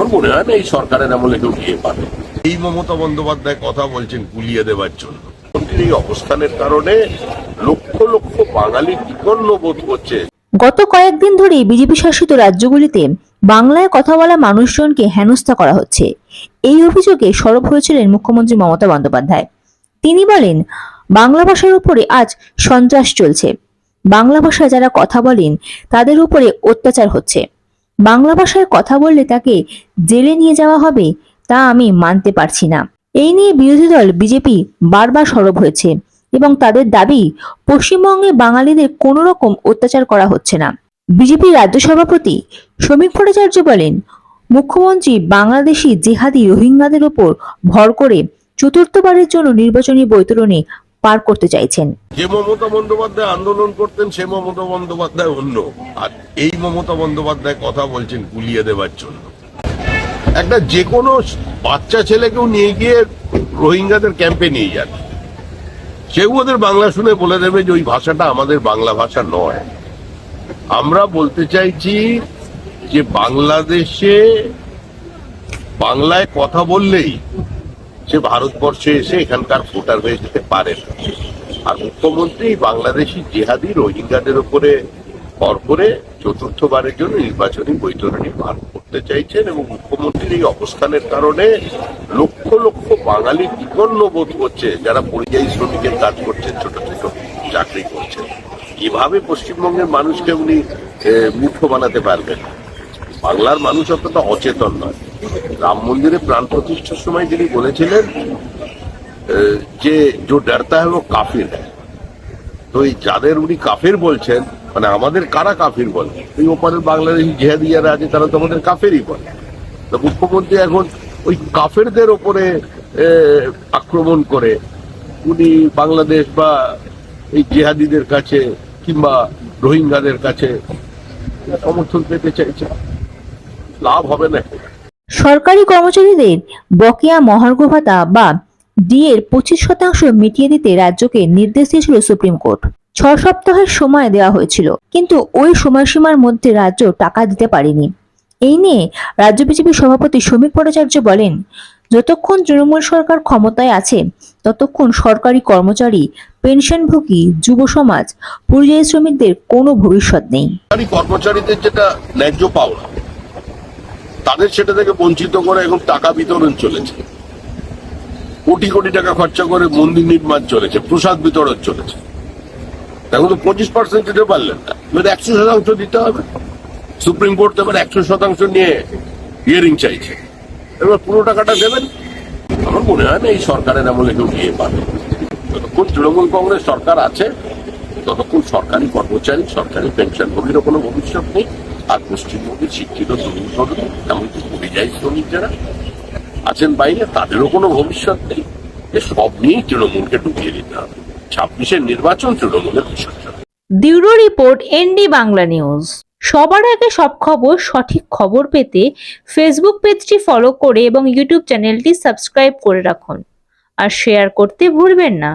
আমার মনে হয় না এই সরকারের আমলে কেউ গিয়ে পাবে। এই মমতা বন্দ্যোপাধ্যায় কথা বলছেন গুলিয়ে দেওয়ার জন্য। মন্ত্রীর এই অবস্থানের কারণে লক্ষ লক্ষ বাঙালি বিপন্ন বোধ করছে। গত কয়েকদিন ধরেই বিজেপি শাসিত রাজ্যগুলিতে বাংলায় কথা বলা মানুষজনকে হেনস্থা করা হচ্ছে। এই অভিযোগে সরব হয়েছিলেন মুখ্যমন্ত্রী মমতা বন্দ্যোপাধ্যায়। তিনি বলেন বাংলা ভাষার উপরে আজ সন্ত্রাস চলছে। বাংলা ভাষায় যারা কথা বলেন তাদের উপরে অত্যাচার হচ্ছে। বাংলা ভাষায় কথা বললে তাকে জেলে নিয়ে যাওয়া হবে, তা আমি মানতে পারছি না। এই নিয়ে বিরোধী দল বিজেপি বারবার সরব হয়েছে এবং তাদের দাবি, পশ্চিমবঙ্গে বাঙালিদের কোনো রকম অত্যাচার করা হচ্ছে না। বিজেপি রাজ্য সভাপতি শ্রমিক ভট্টাচার্য বলেন, মুখ্যমন্ত্রী বাংলাদেশি জেহাদি রোহিঙ্গাদের ওপর ভর করে চতুর্থবারের জন্য নির্বাচনী বৈতরণী পার করতে চাইছেন। যে মমতা বন্দ্যোপাধ্যায় আন্দোলন করতেন, সে মমতা বন্দ্যোপাধ্যায় অন্য। আর এই মমতা বন্দ্যোপাধ্যায় কথা বলছেন গুলিয়ে দেওয়ার জন্য। একটা যে কোনো বাচ্চা ছেলেকেও নিয়ে গিয়ে রোহিঙ্গাদের ক্যাম্পে নিয়ে যান। সেও ওদের বাংলা শুনে বলে দেবে যে ওই ভাষাটা আমাদের বাংলা ভাষা নয়। আমরা বলতে চাইছি যে বাংলাদেশে বাংলায় কথা বললেই সে ভারতবর্ষে এসে এখানকার ভোটার হয়ে যেতে পারে না আর মুখ্যমন্ত্রী বাংলাদেশি জেহাদি রোহিঙ্গাদের উপরে ভর করে চতুর্থবারের জন্য নির্বাচনী বৈতরণী পার করতে চাইছেন এবং মুখ্যমন্ত্রীর এই অবস্থানের কারণে লক্ষ লক্ষ বাঙালি বিপন্ন বোধ করছে, যারা পরিযায়ী শ্রমিকের কাজ করছেন, ছোট ছোট চাকরি করছেন। এভাবে পশ্চিমবঙ্গের মানুষকে উনি মূর্খ বানাতে পারবেন? বাংলার মানুষ অতটা অচেতন নয়। রাম মন্দিরে প্রাণ প্রতিষ্ঠার সময় তিনি বলেছিলেন যে যে ডরতা হয় কাফির তো এই যাদের উনি কাফের বলছেন মানে আমাদের কারা কাফির বলে? এই ওপারের বাংলাদেশি জেহাদি যারা আছে, তারা তো আমাদের কাফেরই বলে। তো মুখ্যমন্ত্রী এখন ওই কাফেরদের ওপরে আক্রমণ করে উনি বাংলাদেশ বা এই জেহাদিদের কাছে কিংবা রোহিঙ্গাদের কাছে সমর্থন পেতে চাইছে লাভ হবে না। সরকারি কর্মচারীদের বকেয়া মহার্ঘ ভাতা বা ডি এর পঁচিশ শতাংশ মিটিয়ে দিতে রাজ্যকে নির্দেশ দিয়েছিল সুপ্রিম কোর্ট। ছ সপ্তাহের সময় দেওয়া হয়েছিল, কিন্তু ওই সময়সীমার মধ্যে রাজ্য টাকা দিতে পারেনি। এই নিয়ে রাজ্য বিজেপি সভাপতি শ্রমিক ভট্টাচার্য বলেন, যতক্ষণ তৃণমূল সরকার ক্ষমতায় আছে, ততক্ষণ সরকারি কর্মচারী, পেনশনভোগী, যুব সমাজ, পরিযায়ী শ্রমিকদের কোনো ভবিষ্যৎ নেই। কর্মচারীদের যেটা ন্যায্য পাওনা তাদের সেটা থেকে বঞ্চিত করে এখন টাকা বিতরণ চলেছে। কোটি কোটি টাকা খরচা করে মন্দির নির্মাণ চলেছে, প্রসাদ বিতরণ চলেছে। এখন তো পঁচিশ পার্সেন্ট দিতে পারলেন না। একশো শতাংশ দিতে হবে। সুপ্রিম কোর্ট তো এবার একশো শতাংশ নিয়ে হিয়ারিং চাইছে। এবার পুরো টাকাটা দেবেন? আমার মনে হয় না এই সরকারের আমলে কেউ গিয়ে পাবে। যতক্ষণ তৃণমূল কংগ্রেস সরকার আছে, ততক্ষণ সরকারি কর্মচারী, সরকারি পেনশন পেনশনভোগীরও কোনো ভবিষ্যৎ নেই। আর পশ্চিমবঙ্গের শিক্ষিত তরুণ তরুণী এমনকি পরিযায়ী শ্রমিক যারা আছেন বাইরে, তাদেরও কোনো ভবিষ্যৎ নেই। এ সব নিয়েই তৃণমূলকে ঢুকিয়ে দিতে হবে। ছাব্বিশের নির্বাচন তৃণমূলের বিসর্জন bureau report, ND Bangla news. সবার আগে সব খবর, সঠিক খবর পেতে ফেসবুক পেজটি ফলো করে এবং ইউটিউব চ্যানেলটি সাবস্ক্রাইব করে রাখুন। আর শেয়ার করতে ভুলবেন না।